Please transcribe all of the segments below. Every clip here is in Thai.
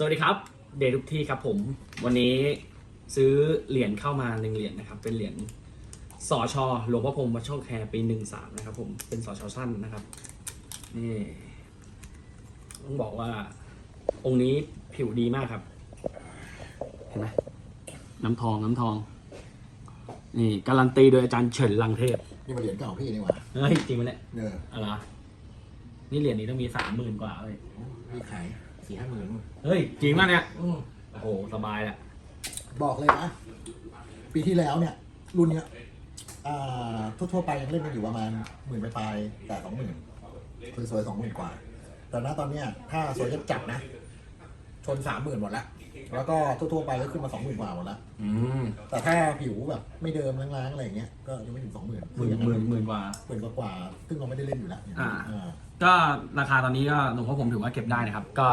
สวัสดีครับ เดย์ทุกที่ครับผม วันนี้ซื้อเหรียญเข้ามาหนึ่งเหรียญนะครับ เป็นเหรียญสอชอหลวงพ่อพรหมวัดช่องแคปีหนึ่งสามนะครับ ผมเป็นสอชอสั้นนะครับนี่ต้องบอกว่า องค์นี้ผิวดีมากครับ เห็นไหมน้ำทองน้ำทอง นี่การันตีโดยอาจารย์เฉินลังเทพนี่มันเหรียญเก่าพี่นี่หว่าเฮ้ยจริงไหมเนี่ยเนออะไรวะนี่เหรียญนี้ต้องมีสามหมื่นกว่าเลยพี่ขาย สี่ห้าหมื่นเฮ้ย จริงมากเนี่ย อืมโอ้โห สบายแหละบอกเลยนะ ปีที่แล้วเนี่ย รุ่นเนี้ยอ่าทั่วๆไปยังเล่นกันอยู่ประมาณหมื่นปลายๆแต่สองหมื่นคือสวยสองหมื่นกว่า แต่ณตอนเนี้ย ถ้าสวยจะจับนะ ชนสามหมื่นหมดแล้ว แล้วก็ทั่วๆไปก็ขึ้นมาสองหมื่นกว่าหมดแล้วอืมแต่ถ้าผิวแบบไม่เดิมล้างๆอะไรอย่างเงี้ยก็ยังไม่ถึงสองหมื่นหมื่นหมื่นหมื่นกว่า หมื่นกว่าๆซึ่งเราไม่ได้เล่นอยู่แล้วอ่า อ่า ก็ราคาตอนนี้ก็หลวงพ่อผมถือว่าเก็บได้นะครับ ก็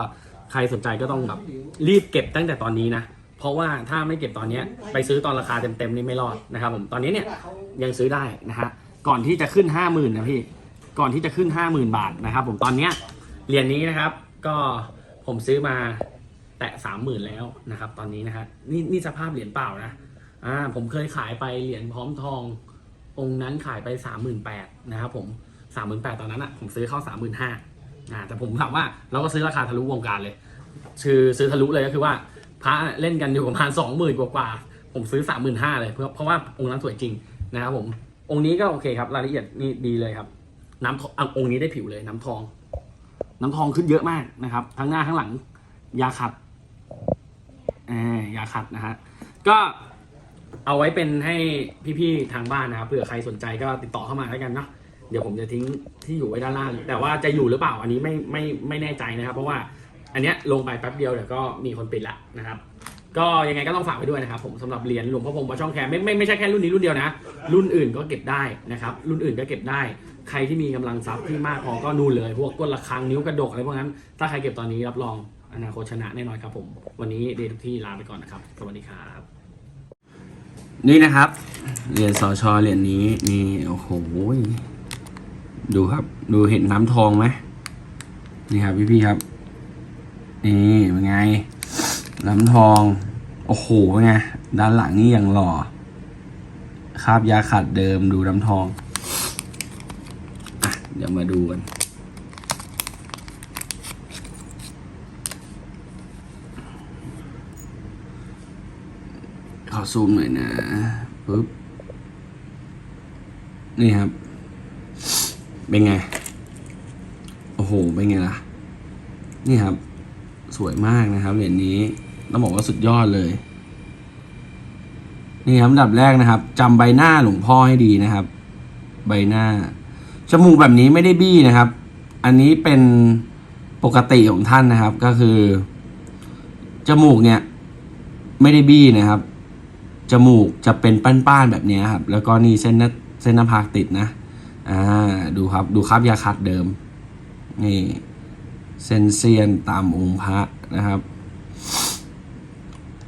ใครสนใจก็ต้องแบบรีบเก็บตั้งแต่ตอนนี้นะ เพราะว่าถ้าไม่เก็บตอนเนี้ยไปซื้อตอนราคาเต็มๆนี่ไม่รอดนะครับผมตอนนี้เนี่ยยังซื้อได้นะฮะก่อนที่จะขึ้นห้าหมื่นนะพี่ก่อนที่จะขึ้นห้าหมื่นบาทนะครับผมตอนเนี้ยเหรียญนี้นะครับก็ผมซื้อมา แตะสามหมื่นแล้วนะครับ ตอนนี้นะฮะนี่นี่สภาพเหรียญเปล่านะอ่าผมเคยขายไปเหรียญพร้อมทอง องค์นั้นขายไปสามหมื่นแปดนะครับผมสามหมื่นแปดตอนนั้นอะผมซื้อเข้าสามหมื่นห้าอ่าแต่ผมถามว่าเราก็ซื้อราคาทะลุวงการเลยคือซื้อทะลุเลยก็คือว่าพระเล่นกันอยู่ประมาณสองหมื่นกว่าๆผมซื้อสามหมื่นห้าเลยเพราะเพราะว่าองค์นั้นสวยจริงนะครับผมองค์นี้ก็โอเคครับรายละเอียดนี่ดีเลยครับ น้ำทองอะองค์นี้ได้ผิวเลย น้ำทอง น้ำทองขึ้นเยอะมากนะครับ ทั้งหน้าทั้งหลังยาขัด ยาขัดนะฮะ ก็เอาไว้เป็นให้พี่ๆทางบ้านนะครับเผื่อใครสนใจก็ติดต่อเข้ามาแล้วกันเนาะเดี๋ยวผมจะทิ้งที่อยู่ไว้ด้านล่าง แต่ว่าจะอยู่หรือเปล่าอันนี้ไม่ไม่ไม่แน่ใจนะครับ เพราะว่าอันเนี้ยลงไปแป๊บเดียวเดี๋ยวก็มีคนปิดละนะครับ ก็ยังไงก็ต้องฝากไปด้วยนะครับ ผมสำหรับเหรียญหลวงพ่อพรหมวัดช่องแคร์ไม่ไม่ไม่ใช่แค่รุ่นนี้รุ่นเดียวนะ รุ่นอื่นก็เก็บได้นะครับ รุ่นอื่นก็เก็บได้ ใครที่มีกำลังทรัพย์ที่มากพอก็นู่นเลย พวกก้นระฆังนิ้วกระดกอะไรพวกนั้น ถ้าใครเก็บตอนนี้รับรอง อนาคตชนะแน่นอนครับผม วันนี้เดทุกที่ลาไปก่อนนะครับ สวัสดีครับ นี่นะครับ เหรียญสอชอเหรียญนี้ นี่ โอ้โห ดูครับ ดูเห็นน้ำทองไหมนี่ครับพี่ๆครับ นี่เป็นไง น้ำทอง โอ้โหเป็นไง ด้านหลังนี่ยังหล่อคราบยาขัดเดิมดูน้ำทอง อะ เดี๋ยวมาดูกัน ขอซูมหน่อยนะปึ๊บนี่ครับ เป็นไง โอ้โห เป็นไงล่ะ นี่ครับ สวยมากนะครับเหรียญนี้ต้องบอกว่าสุดยอดเลย นี่ครับอันดับแรกนะครับจำใบหน้าหลวงพ่อให้ดีนะครับ ใบหน้า จมูกแบบนี้ไม่ได้บี้นะครับ อันนี้เป็นปกติของท่านนะครับก็คือ จมูกเนี่ย ไม่ได้บี้นะครับ จมูกจะเป็นป้านๆแบบนี้ครับ แล้วก็นี่เส้นน้าเส้นหน้าผากติดนะอ่าดูครับดูครับยาขัดเดิม นี่เส้นเซียนตามองค์พระนะครับ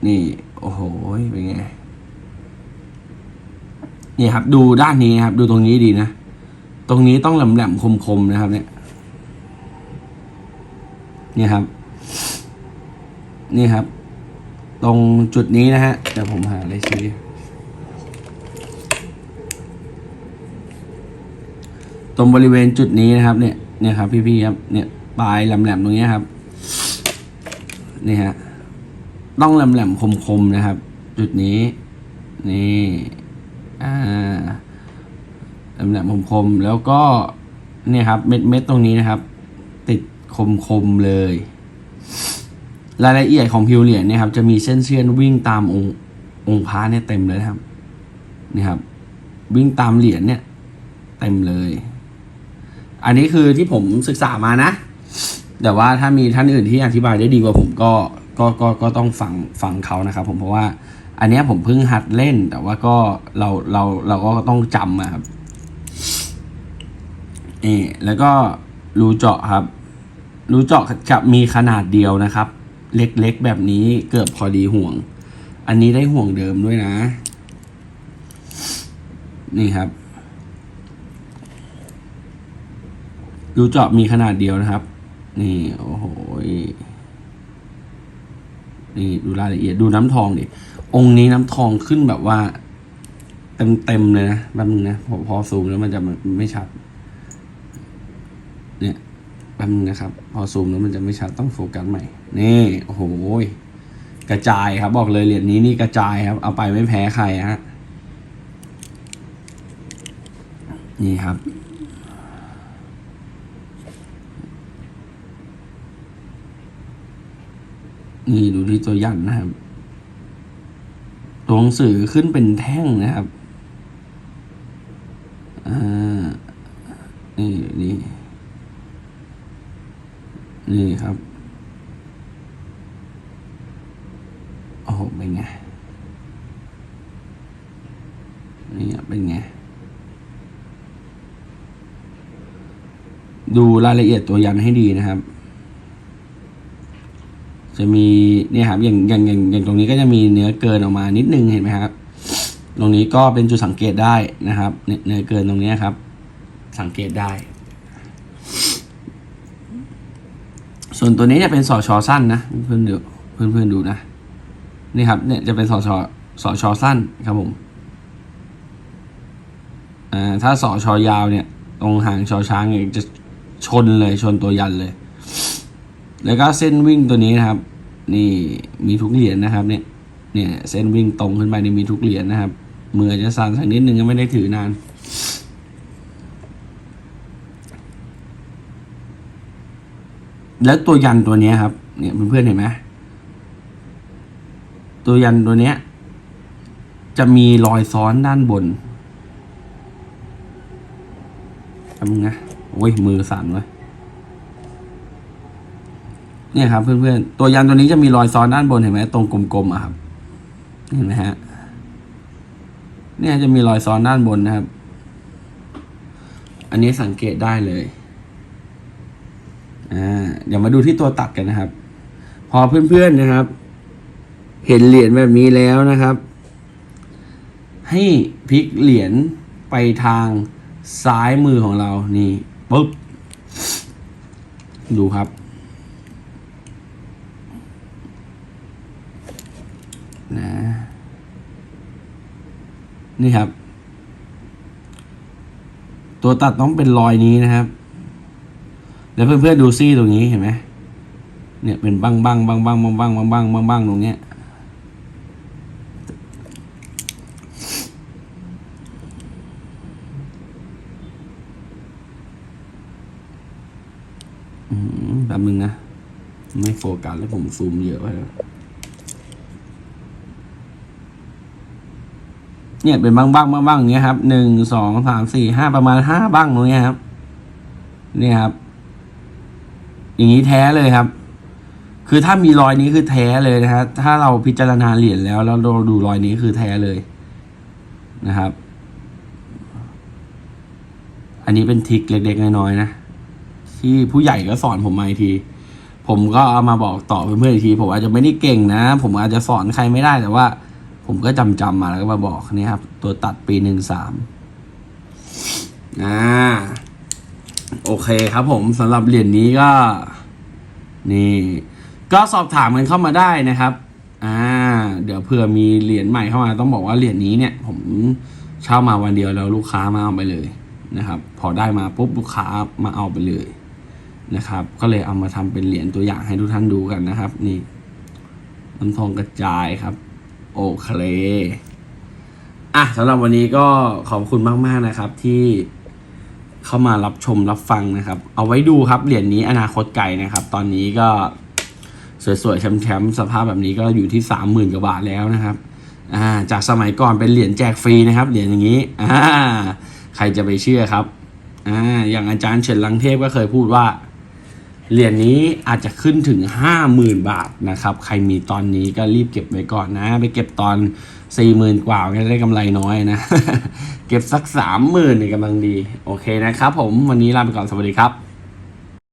นี่โอ้โหเป็นไงนี่ครับ ดูด้านนี้ครับ ดูตรงนี้ดีนะ ตรงนี้ต้องแหลมๆคมๆนะครับ เนี่ยนี่ครับ นี่ครับ ตรงจุดนี้นะฮะ เดี๋ยวผมหาอะไรชี้ตรงบริเวณจุดนี้นะครับ เนี่ย เนี่ยครับ พี่ๆครับ เนี่ยปลายแหลมๆตรงนี้ครับ นี่ฮะ ต้องแหลมๆคมๆนะครับ จุดนี้ นี่ อ่าแหลมๆคมๆแล้วก็ เนี่ยครับ เม็ดๆตรงนี้นะครับ ติดคมๆเลย รายละเอียดของผิวเหรียญเนี่ยครับจะมีเส้นเชือนวิ่งตามองค์องค์พระเนี่ยเต็มเลยนะครับนี่ครับ วิ่งตามเหรียญเนี่ยเต็มเลย อันนี้คือที่ผมศึกษามานะ แต่ว่าถ้ามีท่านอื่นที่อธิบายได้ดีกว่าผมก็ก็ก็ก็ต้องฟังฟังเขานะครับ ผมเพราะว่า อันนี้ผมเพิ่งหัดเล่น แต่ว่าก็เราเราเราก็ต้องจำอะครับนี่แล้วก็รูเจาะครับรูเจาะจะมีขนาดเดียวนะครับ เล็กๆแบบนี้เกือบพอดีห่วง อันนี้ได้ห่วงเดิมด้วยนะ นี่ครับ รูเจาะมีขนาดเดียวนะครับ นี่ โอ้โหนี่ดูรายละเอียดดูน้ำทองดิ องค์นี้น้ำทองขึ้นแบบว่า เต็มเต็มๆเลยนะแป๊บนึงนะพอพอซูมแล้วมันจะไม่ชัด เนี่ย แป๊บนึงนะครับ พอซูมแล้วมันจะไม่ชัดต้องโฟกัสใหม่ นี่โอ้โหกระจายครับ บอกเลยเหรียญนี้นี่กระจายครับ เอาไปไม่แพ้ใครฮะนี่ครับนี่ดูที่ตัวยันนะครับ ตัวหนังสือขึ้นเป็นแท่งนะครับ อ่า นี่นี่ นี่ครับ โอ้โหเป็นไง นี่เป็นไง ดูรายละเอียดตัวยันให้ดีนะครับ จะมีเนี่ยครับอย่างอย่างอย่างอย่างตรงนี้ก็จะมีเนื้อเกินออกมานิดนึงเห็นไหมครับ ตรงนี้ก็เป็นจุดสังเกตได้นะครับ เนื้อเกินตรงนี้ครับ สังเกตได้ ส่วนตัวนี้จะเป็นสอชอสั้นนะเพื่อนๆดูเพื่อนๆดูนะนี่ครับเนี่ยจะเป็นสอชอสอชอสั้นครับผมอ่าถ้าสอชอยาวเนี่ย ตรงหางชอช้างเนี่ยจะชนเลยชนตัวยันเลย แล้วก็เส้นวิ่งตัวนี้นะครับ นี่มีทุกเหรียญนะครับ เนี่ยเนี่ยเส้นวิ่งตรงขึ้นไปนี่มีทุกเหรียญนะครับมือจจะสั่นสักนิดนึงก็ไม่ได้ถือนาน แล้วตัวยันตัวนี้ครับ เนี่ยเพื่อนๆเห็นไหมตัวยันตัวเนี้ย จะมีรอยซ้อนด้านบนทำไงโอ้ยมือสั่นเลยเนี่ยครับเพื่อนๆตัวยันตัวนี้จะมีรอยซ้อนด้านบนเห็นไหมตรงกลมๆอะครับเห็นไหมฮะ เนี่ยจะมีรอยซ้อนด้านบนนะครับ อันนี้สังเกตได้เลย อ่าเดี๋ยวมาดูที่ตัวตัดกันนะครับ พอเพื่อนๆนะครับ เห็นเหรียญแบบนี้แล้วนะครับ ให้พลิกเหรียญไปทางซ้ายมือของเรานี่ปุ๊บดูครับ นะ นี่ครับ ตัวตัดต้องเป็นรอยนี้นะครับ แล้วเพื่อนๆดูซี่ตรงนี้เห็นไหมเนี่ยเป็นบ้างบ้างบ้างบ้างบ้างบ้างบ้างบ้างบ้างบ้างตรงเนี้ยอืมแบบนึงนะ ไม่โฟกัสแล้วผมซูมเยอะไปแล้วเนี่ยเป็นบ้างบ้างบ้างบ้างอย่างเงี้ยครับหนึ่งสองสามสี่ห้าประมาณห้าบ้างตรงเนี้ยครับ เนี่ยครับ อย่างนี้แท้เลยครับ คือถ้ามีรอยนี้คือแท้เลยนะฮะถ้าเราพิจารณาเหรียญแล้วแล้วเราดูรอยนี้คือแท้เลยนะครับ อันนี้เป็นทริคเล็กๆน้อยๆนะที่ผู้ใหญ่ก็สอนผมมาอีกที ผมก็เอามาบอกต่อเพื่อนๆอีกที ผมอาจจะไม่ได้เก่งนะ ผมอาจจะสอนใครไม่ได้แต่ว่า ผมก็จำจำๆมาแล้วก็มาบอกนี่ครับ ตัวตัดปีหนึ่งสามอ่า โอเคครับผมสำหรับเหรียญนี้ก็ นี่ ก็สอบถามกันเข้ามาได้นะครับ อ่า เดี๋ยวเผื่อมีเหรียญใหม่เข้ามา ต้องบอกว่าเหรียญนี้เนี่ย ผมเช่ามาวันเดียวแล้วลูกค้ามาเอาไปเลยนะครับ พอได้มาปุ๊บลูกค้ามาเอาไปเลยนะครับ ก็เลยเอามาทำเป็นเหรียญตัวอย่างให้ทุกท่านดูกันนะครับ นี่น้ำทองกระจายครับ โอเคอะสำหรับวันนี้ก็ขอบคุณมาก ๆ นะครับที่ เข้ามารับชมรับฟังนะครับ เอาไว้ดูครับเหรียญนี้อนาคตไกลนะครับ ตอนนี้ก็สวยๆแชมป์ๆสภาพแบบนี้ก็อยู่ที่สามหมื่นกว่าบาทแล้วนะครับอ่าจากสมัยก่อนเป็นเหรียญแจกฟรีนะครับเหรียญอย่างนี้อ่าใครจะไปเชื่อครับอ่าอย่างอาจารย์เฉินลังเทพก็เคยพูดว่า เหรียญนี้อาจจะขึ้นถึงห้าหมื่นบาทนะครับ ใครมีตอนนี้ก็รีบเก็บไว้ก่อนนะ ไปเก็บตอนสี่หมื่นกว่าก็ได้กำไรน้อยนะ เก็บสักสามหมื่นนี่กำลังดี โอเคนะครับผม วันนี้ลาไปก่อน สวัสดีครับ